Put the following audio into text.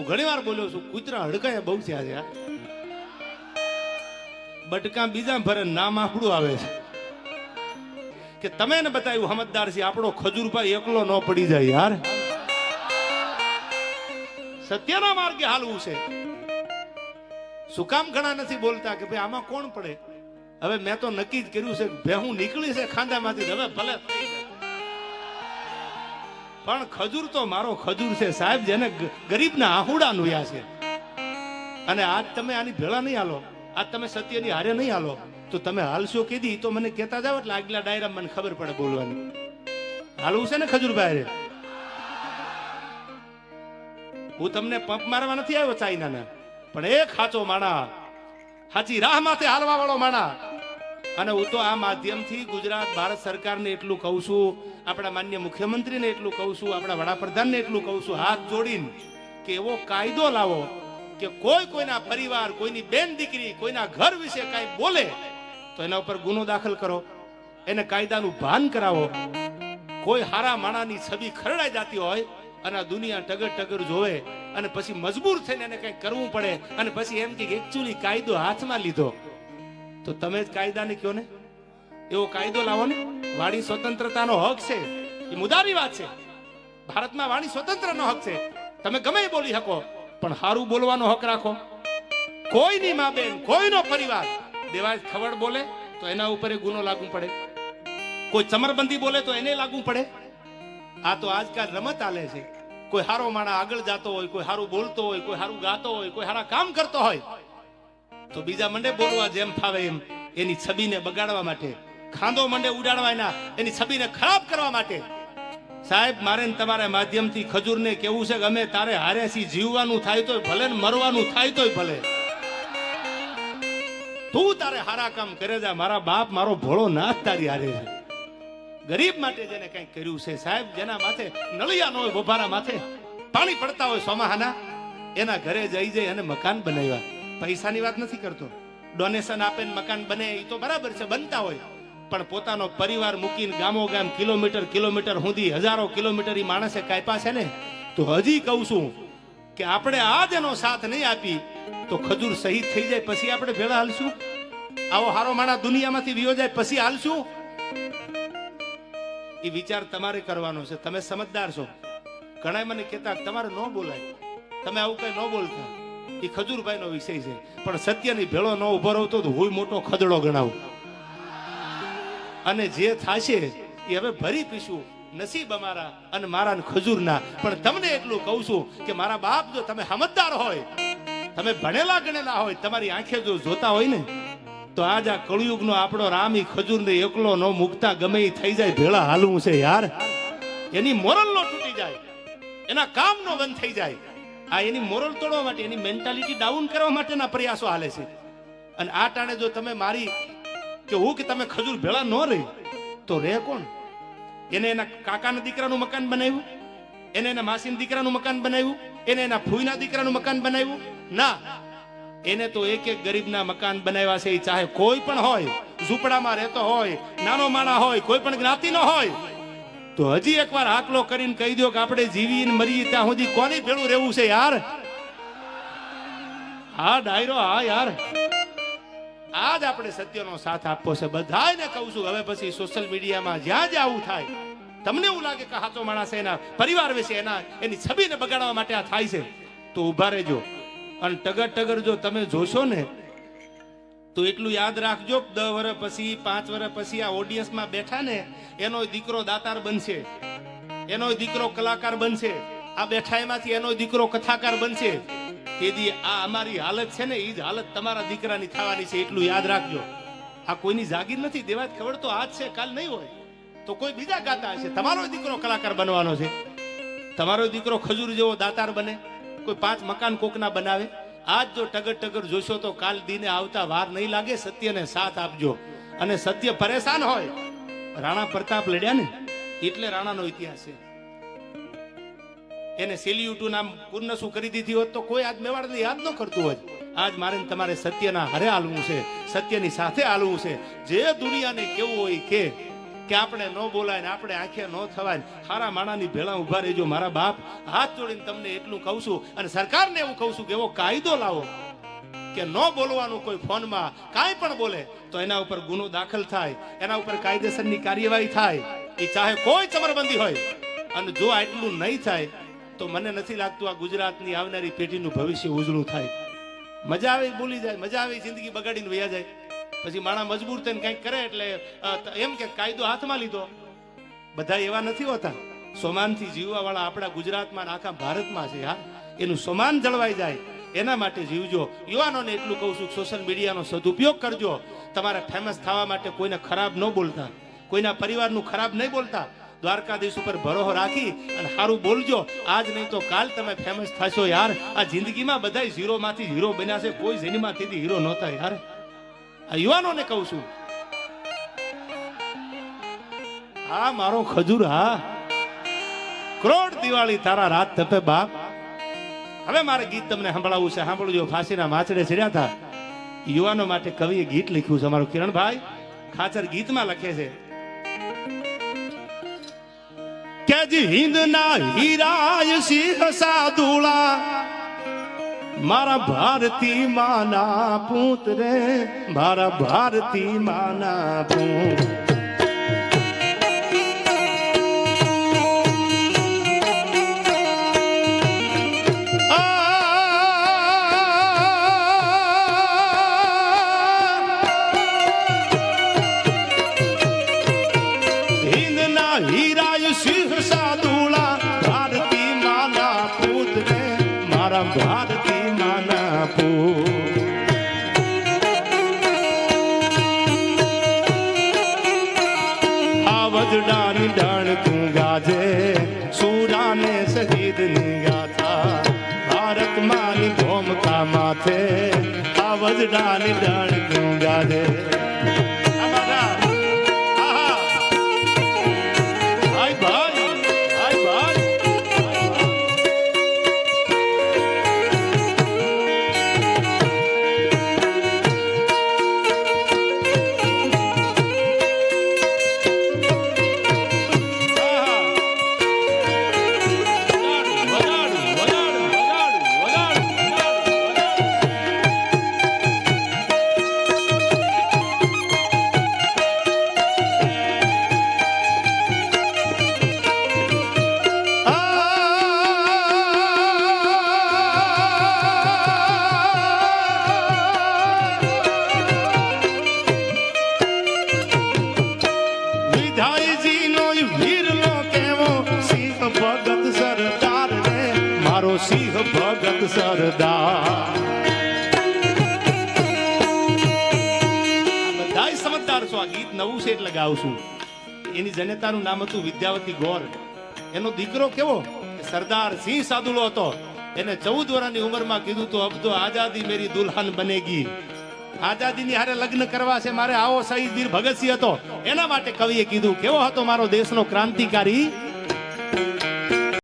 હું ઘણી વાર બોલ્યો છું, કૂતરા હડકાયા બહુ થયા છે. બટકા બીજા ભરે નામ આપણું આવે છે કે તમે ને બતાવ્યું સમજદાર છે, આપણો ખજૂરભાઈ એકલો ન પડી જાય, યાર સત્યના માર્ગે હાલવું છે શું કામ ઘણા નથી બોલતા કે ભાઈ આમાં કોણ પડે હવે મેં તો નક્કી જ કર્યું છે કે હું નીકળી છે ખાંદામાંથી હવે ભલે. પણ ખજૂર તો મારો ખજૂર છે સાહેબ, જેને ગરીબ ગરીબના આહુડા નુયા છે. અને આજ તમે આની ભેળા નહીં હાલો. આજ તમે સત્યની હારે નહીં હાલો. તો તમે હાલશો કીધી તો મને કહેતા જાવ એટલે આગલા ડાયરા મને ખબર પડે બોલવાની. હાલવું છે ને ખજૂરભાઈ હું તમને પંપ મારવા નથી આવ્યો ચાઇનાના. પણ એક ખાચો માણા. સાચી રાહ માથે હાલવા વાળો માણા. અને હું તો આ માધ્યમથી ગુજરાત, ભારત સરકારને એટલું કહું છું આપણા માન્ય મુખ્યમંત્રીને એટલું કહું છું, આપણા વડાપ્રધાનને એટલું કહું છું, હાથ જોડીને કે એવો કાયદો લાવો કે કોઈ કોઈના પરિવાર, કોઈની બેન દીકરી, કોઈના ઘર વિશે કાંઈ બોલે, તો એના ઉપર ગુનો દાખલ કરો, એને કાયદાનું ભાન કરાવો. કોઈ હારા માણાની છબી ખરડાઈ જતી હોય અને દુનિયા ટગર ટગર જોવે અને પછી મજબૂર થઈને એને કંઈક કરવું પડે અને પછી એમ કે એકચ્યુઅલી કાયદો હાથમાં લીધો. તો તમે જ કાયદાને કયો ને? એવો કાયદો લાવો ને. વાણી સ્વતંત્રતાનો હક છે. એ મુદારી વાત છે. ભારતમાં વાણી સ્વતંત્રનો હક છે. તમે ગમે બોલી શકો, પણ સારું બોલવાનો હક રાખો. કોઈની મા બેન, કોઈનો પરિવાર દેવાજ ખબર બોલે, તો એના ઉપર ગુનો લાગુ પડે. કોઈ ચમરબંધી બોલે, તો એને લાગુ પડે. આ તો આજકાલ રમત આલે છે. કોઈ હારો માણા આગળ જાતો હોય, કોઈ હારું બોલતો હોય, કોઈ હારું ગાતો હોય, કોઈ હારા કામ કરતો હોય, તો બીજા મંડે બોલવા જેમ ફાવે એમ, એની છબીને બગાડવા માટે ખાંદો મંડે ઉડાડવાના, એની છબીને ખરાબ કરવા માટે. સાહેબ, મારે તમારા માધ્યમથી ખજૂરને કેવું છે કે અમે તારે હારેથી જીવવાનું થાય તોય ભલે ને મરવાનું થાય તોય ભલે. તું તારે હારા કામ કરે જા મારા બાપ મારો ભોળો નાથ તારી હારે છે. ગરીબ માટે જેને કંઈક કર્યું છે, સાહેબ, જેના માથે નળિયા ન હોય, બોભારા માથે પાણી પડતા હોય સોમાહાના, એના ઘરે જઈ જઈ અને મકાન બનાવ્યા. પૈસાની વાત નથી કરતો. ડોનેશન આપે ને મકાન બને એ તો બરાબર છે, બનતા હોય. પણ પોતાનો પરિવાર મૂકીને ગામો ગામ કિલોમીટર કિલોમીટર સુધી હજારો કિલોમીટર એ માણસે કાપ્યા છે ને, તો હજી કહું છું કે આપણે આજ એનો સાથ નહીં આપી, તો ખજૂર શહીદ થઈ જાય, પછી આપણે ભેળા હાલશું? આવો હારો માણા દુનિયામાંથી વિયો જાય, પછી હાલશું? એ વિચાર તમારે કરવાનો છે. તમે સમજદાર છો. ઘણા મને કહેતા, તમારે ન બોલાય. તમે આવું કઈ ન બોલતા. એ ખજૂરભાઈ નો વિષય છે. પણ સત્યની ભેળો ન ઊભો રહો તો હું મોટો ખદડો ગણાવું. અને જે થાશે એ હવે ભરી પીશું. નસીબ અમારા અને મારા ને ખજૂરના. પણ તમને એટલું કહું છું કે મારા બાપ જો તમે સમજદાર હોય, તમે ભણેલા ગણેલા હોય, તમારી આંખે જો જોતા હોય ને, તો આજ આ કળિયુગનો આપણો રામ ખજૂર ખજૂરને એકલો ન મુકતા ગમે એ થઈ જાય. ભેળા હાલવું છે યાર. એની મોરલ નો તૂટી જાય. એના કામ નો બંધ થઈ જાય. આ એની મોરલ તોડવા માટે, એની મેન્ટાલિટી ડાઉન કરવા માટેના પ્રયાસો હાલે છે. અને આ ટાણે જો તમે મારી કે હું કે તમે ખજૂર ભેળા ન રહી. તો રે કોણ? એને એના કાકાના દીકરાનું મકાન બનાવ્યું? એને એના માસીના દીકરાનું મકાન બનાવ્યું? એને એના ફૂઈના દીકરાનું મકાન બનાવ્યું? ના. એને તો એક એક ગરીબના મકાન બનાવ્યા છે એ ચાહે કોઈ પણ હોય, ઝૂંપડામાં રહેતો હોય, નાનો માણા હોય, કોઈ પણ જ્ઞાતિનો હોય, તો હજી એકવાર આકલો કરીને કહી દો કે આપણે જીવીને મરીએ ત્યાં સુધી કોની ભેળું રહેવું છે યાર? હા, ડાયરો, હા, યાર. આજ આપણે સત્યનો સાથ આપવો છે. બધાને કહું છું, હવે પછી સોશિયલ મીડિયામાં જ્યાં જ્યાં આવું થાય, તમને એવું લાગે કે હાચો માણસ એના પરિવાર વિશે એના, એની છબીને બગાડવા માટે આ થાય છે, તો ઊભા રહેજો. અને ટગર ટગર જો તમે જોશો ને, તો એટલું યાદ રાખજો દસ વર્ષ પછી, પાંચ વર્ષ પછી આ ઓડિયન્સમાં બેઠા ને એનો દીકરો દાતાર બનશે એનો દીકરો કલાકાર બનશે, આ બેઠા એમાંથી એનો દીકરો કથાકાર બનશે. તેથી આ અમારી હાલત છે ને એ જ હાલત તમારા દીકરાની થવાની છે, એટલું યાદ રાખજો. આ કોઈની જાગીર નથી, દેવાત ખબર તો આજ છે, કાલ નહીં હોય. તો કોઈ બીજા ગાતા હશે. તમારો દીકરો કલાકાર બનવાનો છે. તમારો દીકરો ખજૂર જેવો દાતાર બને. કોઈ પાંચ મકાન કોકના બનાવે. આજ જો ટગર ટગર જોશો તો કાલ દીને આવતા વાર નહીં લાગે, સત્યને સાથ આપજો. અને સત્ય પરેશાન હોય. રાણા પ્રતાપ લડ્યા ને, એટલે રાણાનો ઇતિહાસ છે. એને સેલ્યુટું નામ શું કરી દીધી હોત તો કોઈ આજ મેવાડને યાદ ન કરતું હોય આજ મારે તમારે સત્યના હરે હાલવું છે, સત્યની સાથે હાલવું છે. જે દુનિયાને કેવું હોય કે કે આપણે ન બોલાય ને આપણે આંખે ન થવાય હારા માણાની ભેળા ઊભા રહેજો મારા બાપ. હાથ જોડીને તમને એટલું કહું છું અને સરકારને એવું કહું છું કે એવો કાયદો લાવો કે ન બોલવાનું કોઈ ફોનમાં, કાંઈ પણ બોલે, તો એના ઉપર ગુનો દાખલ થાય, એના ઉપર કાયદેસરની કાર્યવાહી થાય. એ ચાહે કોઈ ચમરબંધી હોય. અને જો આટલું નહીં થાય તો મને નથી લાગતું આ ગુજરાતની આવનારી પેઢીનું ભવિષ્ય ઉજળું થાય. મજા આવે બોલી જાય, મજા આવે, જિંદગી બગાડીને વયા જાય. પછી માણા મજબૂર થઈને કંઈક કરે એટલે એમ કે કાયદો હાથમાં લીધો. બધા એવા નથી હોતા. સોમાનથી જીવવા વાળા આપણા ગુજરાતમાં આખા ભારતમાં છે યાર એનું સોમાન જળવાઈ જાય. એના માટે જીવજો. યુવાનોને એટલું કહું છું સોશિયલ મીડિયાનો સદુપયોગ કરજો. તમારે ફેમસ થવા માટે કોઈને ખરાબ ન બોલતા. કોઈના પરિવારનું ખરાબ નહીં બોલતા. દ્વારકાધીશ ઉપર ભરોહો રાખી અને સારું બોલજો. આજ નહીં તો કાલ તમે ફેમસ થશો યાર. આ જિંદગીમાં બધા ઝીરો માંથી હીરો બન્યા છે. કોઈ જેનીમાંથી હીરો નહોતા યાર. આ યુવાનોને કહું છું. હા, મારો ખજૂર, હા. કરોડ દિવાળી તારા રાત તપે બાપ. હવે મારે ગીત તમને સંભળાવવું છે. સાંભળજો, ફાંસીના માછડે ચડ્યા હતા. યુવાનો માટે કવિએ ગીત લખ્યું છે. અમારું કિરણભાઈ ખાચર ગીતમાં લખે છે. કે જી હિંદના હીરાય સિંહ સાધુળા મારા ભારતી માના પૂત રે, મારા ભારતી માના પૂત સાદુળા ભારતી માના પૂત રે મારા ભારતી માના પૂત આવજડાની ડાણ તું ગાજે, સુરાને શહીદની ગાથા. ભારત માની ભૂમકા માથે આવજડાની ડાણ ભગત સરદાર. સમજદાર છો, આ ગીત નવું છે એટલે ગાઉં એની જનેતાનું નામ હતું વિદ્યાવતી ગોર. એનો દીકરો કેવો? સરદાર સિંહ સાદુલો હતો. એને ચૌદ વર્ષની ઉંમરમાં કીધું તો અબ તો આઝાદી મેરી દુલ્હન બનેગી. આઝાદીની હારે લગ્ન કરવા છે, મારે આવો શહીદ વીર ભગતસિંહ હતો. એના માટે કવિએ કીધું, કેવો હતો મારો દેશનો ક્રાંતિકારી?